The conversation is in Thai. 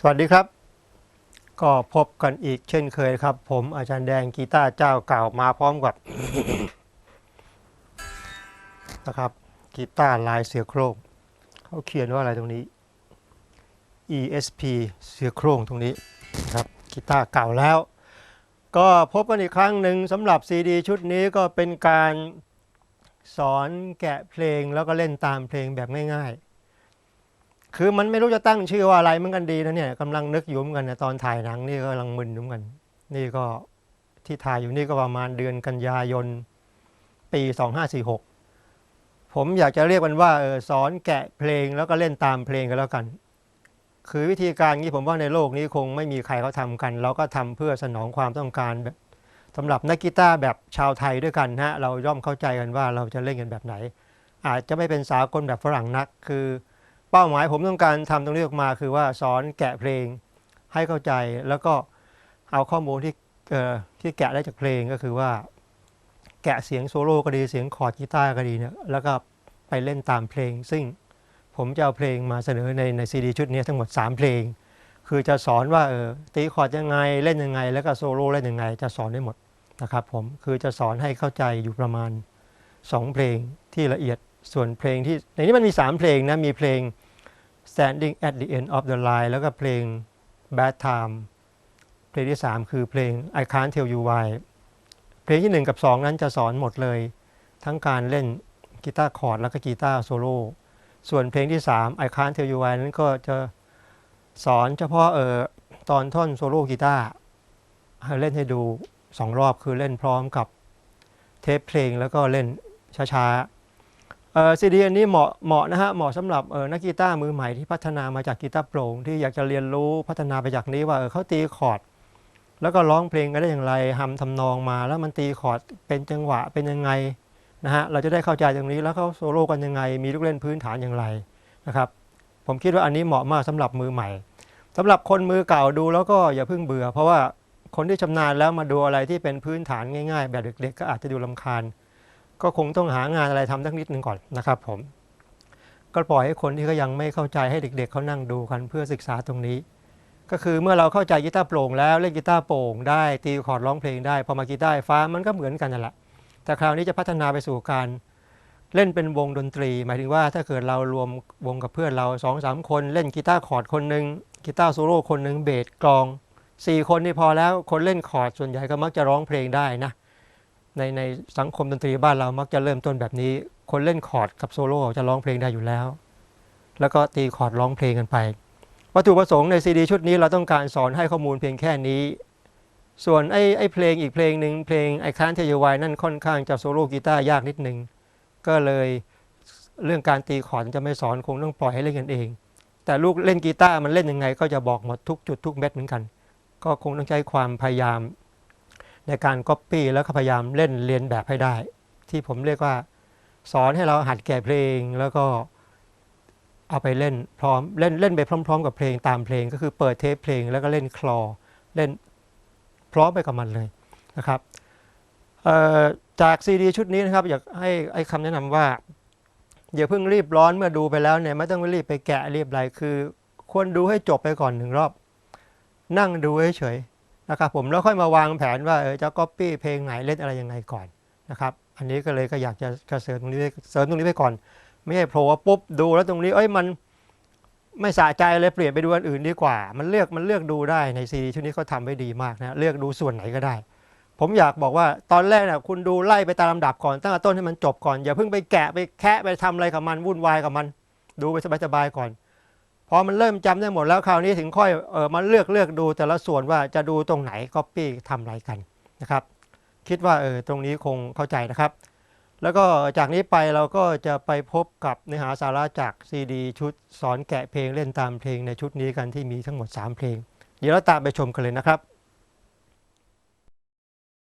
สวัสดีครับ ก็พบกันอีกเช่นเคยครับ ผมอาจารย์แดงกีตาร์เจ้าเก่ามาพร้อมกับนะครับกีตาร์ลายเสือโคร่งเขาเขียนว่าอะไรตรงนี้ ESP เสือโคร่งตรงนี้นะครับกีตาร์เก่าแล้ว ก็พบกันอีกครั้งหนึ่งสำหรับซีดีชุดนี้ก็เป็นการสอนแกะเพลงแล้วก็เล่นตามเพลงแบบง่ายๆ คือมันไม่รู้จะตั้งชื่อว่าอะไรเหมือนกันดีนะเนี่ยกำลังนึกอยู่เหมือนกันนะตอนถ่ายหนังนี่ก็กำลังมึนอยู่เหมือนกัน นี่ก็ที่ถ่ายอยู่นี่ก็ประมาณเดือนกันยายน ปี2546ผมอยากจะเรียกมันว่าเออสอนแกะเพลงแล้วก็เล่นตามเพลงกันแล้วกัน คือวิธีการนี้ผมว่าในโลกนี้คงไม่มีใครเขาทำกัน เราก็ทำเพื่อสนองความต้องการแบบสำหรับนักกีตาร์แบบชาวไทยด้วยกันนะฮะเราย่อมเข้าใจกันว่าเราจะเล่นกันแบบไหน อาจจะไม่เป็นสากลแบบฝรั่งนักคือ เป้าหมายผมต้องการทำตรงนี้ออกมาคือว่าสอนแกะเพลงให้เข้าใจแล้วก็เอาข้อมูลที่ที่แกะได้จากเพลงก็คือว่า แกะเสียงโซโล่ก็ดีเสียงคอร์ดกีตาร์ก็ดีเนี่ยแล้วก็ไปเล่นตามเพลง ซึ่งผมจะเอาเพลงมาเสนอในในซีดีชุดนี้ทั้งหมด 3 เพลง คือจะสอนว่าเออตีคอร์ดยังไงเล่นยังไง แล้วก็โซโล่เล่นยังไง จะสอนได้หมดนะครับผมคือจะสอนให้เข้าใจอยู่ประมาณ 2 เพลงที่ละเอียด ส่วนเพลงที่ในนี้มันมี 3 เพลงนะ มีเพลง Standing at the end of the line แล้วก็เพลง Bad Time เพลงที่ 3 คือเพลง I Can't Tell You Why เพลงที่ 1 กับ 2 นั้นจะสอนหมดเลย ทั้งการเล่นกีตาร์คอร์ดแล้วก็กีตาร์โซโล่ส่วนเพลงที่ 3 I Can't Tell You Why นั้นก็จะสอนเฉพาะเออตอนท่อนโซโล่กีตาร์เล่นให้ดู 2 รอบคือเล่นพร้อมกับเทปเพลงแล้วก็เล่นช้าๆ ซีดีอันนี้เหมาะเหมาะนะฮะเหมาะสำหรับเออนักกีตาร์มือใหม่ที่พัฒนามาจากกีตาร์โปร่งที่อยากจะเรียนรู้พัฒนาไปจากนี้ว่าเออเขาตีคอร์ดแล้วก็ร้องเพลงกันได้อย่างไรทำทำนองมา แล้วมันตีคอร์ดเป็นจังหวะเป็นยังไงนะฮะเราจะได้เข้าใจตรงนี้แล้วเขาโซโล่กันยังไง มีลูกเล่นพื้นฐานอย่างไรนะครับผมคิดว่าอันนี้เหมาะมากสำหรับมือใหม่สำหรับคนมือเก่าดูแล้วก็อย่าเพิ่งเบื่อ เพราะว่าคนที่ชำนาญแล้วมาดูอะไรที่เป็นพื้นฐานง่าย ๆ แบบเด็กๆ ก็อาจจะดูลำคาญ ก็คงต้องหางานอะไรทำสักนิดหนึ่งก่อนนะครับผม ก็ปล่อยให้คนที่เขายังไม่เข้าใจให้เด็กๆเขานั่งดูกันเพื่อศึกษาตรงนี้ ก็คือเมื่อเราเข้าใจกีตาร์โปร่งแล้วเล่นกีตาร์โปร่งได้ตีคอร์ดร้องเพลงได้พอมากีตาร์ฟ้ามันก็เหมือนกันนั่นแหละแต่คราวนี้จะพัฒนาไปสู่การเล่นเป็นวงดนตรี หมายถึงว่าถ้าเกิดเรารวมวงกับเพื่อนเรา2อสามคนเล่นกีตาร์คอร์ดคนหนึ่งกีตาร์โซโล่คนหนึ่งเบสกลองสี่คนนี่พอแล้วคนเล่นคอร์ดส่วนใหญ่ก็มักจะร้องเพลงได้นะ ในในสังคมดนตรีบ้านเรามักจะเริ่มต้นแบบนี้ คนเล่นคอร์ดกับโซโล่จะร้องเพลงได้อยู่แล้ว แล้วก็ตีคอร์ดร้องเพลงกันไป วัตถุประสงค์ในซีดีชุดนี้เราต้องการสอนให้ข้อมูลเพียงแค่นี้ ส่วนไอ้ไอ้เพลงอีกเพลงหนึ่งเพลงไอคานเทยวายนั่นค่อนข้างจะโซโล่กีตาร์ยากนิดนึงก็เลยเรื่องการตีคอร์ดจะไม่สอนคงต้องปล่อยให้เล่นกันเอง แต่ลูกเล่นกีตาร์มันเล่นยังไง ก็จะบอกหมดทุกจุดทุกเม็ดเหมือนกัน ก็คงต้องใช้ความพยายาม ในการก๊อปปี้แล้วก็พยายามเล่นเรียนแบบให้ได้ ที่ผมเรียกว่า สอนให้เราหัดแก่เพลงแล้วก็เอาไปเล่นพร้อมเล่นเล่นไปพร้อม ๆ กับเพลงตามเพลง ก็คือเปิดเทปเพลงแล้วก็เล่นคลอเล่นพร้อมไปกับมันเลยนะครับจากซีดีชุดนี้นะครับอยากให้ไอ้คำแนะนำว่าอย่าเพิ่งรีบร้อนเมื่อดูไปแล้วเนี่ยไม่ต้องรีบไปแกะรีบอะไรคือควรดูให้จบไปก่อนหนึ่งรอบ นั่งดูเฉย นะครับผมแล้วค่อยมาวางแผนว่าเออจะก๊อปปี้เพลงไหนเล่นอะไรยังไงก่อนนะครับอันนี้ก็เลยก็อยากจะกระเสริมตรงนี้ไว้เสริมตรงนี้ไปก่อน ไม่ใช่โผล่ปุ๊บดูแล้วตรงนี้เอ้ยมันไม่สะใจเลยเปลี่ยนไปดูอันอื่นดีกว่า มันเลือกมันเลือกดูได้ในซีดีชุดนี้เขาทำไว้ดีมากนะเลือกดูส่วนไหนก็ได้ ผมอยากบอกว่าตอนแรกนะคุณดูไล่ไปตามลำดับก่อนตั้งแต่ต้นให้มันจบก่อนอย่าเพิ่งไปแกะไปแคะไปทำอะไรกับมันวุ่นวายกับมัน ดูไปสบายๆก่อน พอมันเริ่มจำได้หมดแล้วคราวนี้ถึงค่อยเออมาเลือกเลือกดูแต่ละส่วนว่าจะดูตรงไหนก๊อปปี้ทำอะไรกันนะครับ คิดว่าเออตรงนี้คงเข้าใจนะครับ แล้วก็จากนี้ไปเราก็จะไปพบกับเนื้อหาสาระจากซีดีชุดสอนแกะเพลงเล่นตามเพลงในชุดนี้กันที่มีทั้งหมด 3 เพลง เดี๋ยวเราตามไปชมกันเลยนะครับ